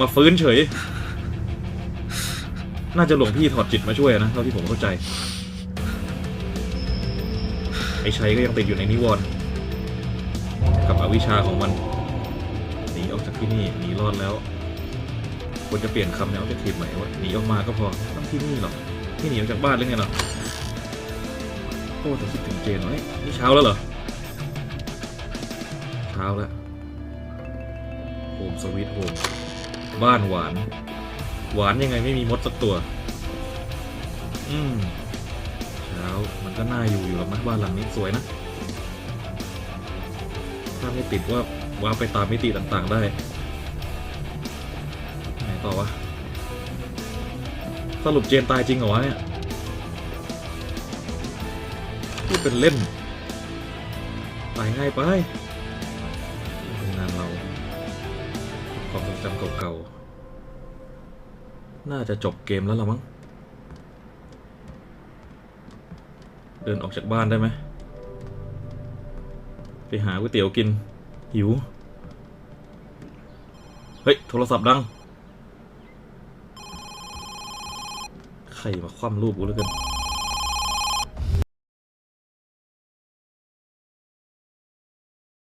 มาฟื้นเฉย น่าจะหลวงพี่ถอดจิตมาช่วยนะเท่าที่ผมเข้าใจ ไอ้ชัยก็ยังติดอยู่ในนิวรณ์กับอวิชชาของมันหนีออกจากที่นี่หนีรอดแล้วควรจะเปลี่ยนคำในออบเจกตีฟใหม่ว่าหนีออกมาก็พอต้องที่นี่หรอกที่หนีออกจากบ้านหรือไงเนาะโอ้แต่คิดถึงเจนเอ้ยนี่เช้าแล้วเหรอเช้าแล้วโฮมสวีทโฮม บ้านหวาน หวานยังไงไม่มีมดสักตัว อืมเช้ามันก็น่าอยู่อยู่หรอกนะบ้านหลังนี้สวยนะ ถ้าไม่ติดว่าว้าไปตามมิติต่างๆได้ ไหนต่อวะ สรุปเจนตายจริงเหรอวะเนี่ยพูดเป็นเล่น ตายง่ายไป ความทรงจำเก่าๆ น่าจะจบเกมแล้วละมั้ง เดินออกจากบ้านได้ไหม ไปหาก๋วยเตี๋ยวกิน หิว เฮ้ย โทรศัพท์ดัง ใครมาคว่ำรูปกูเหลือกิน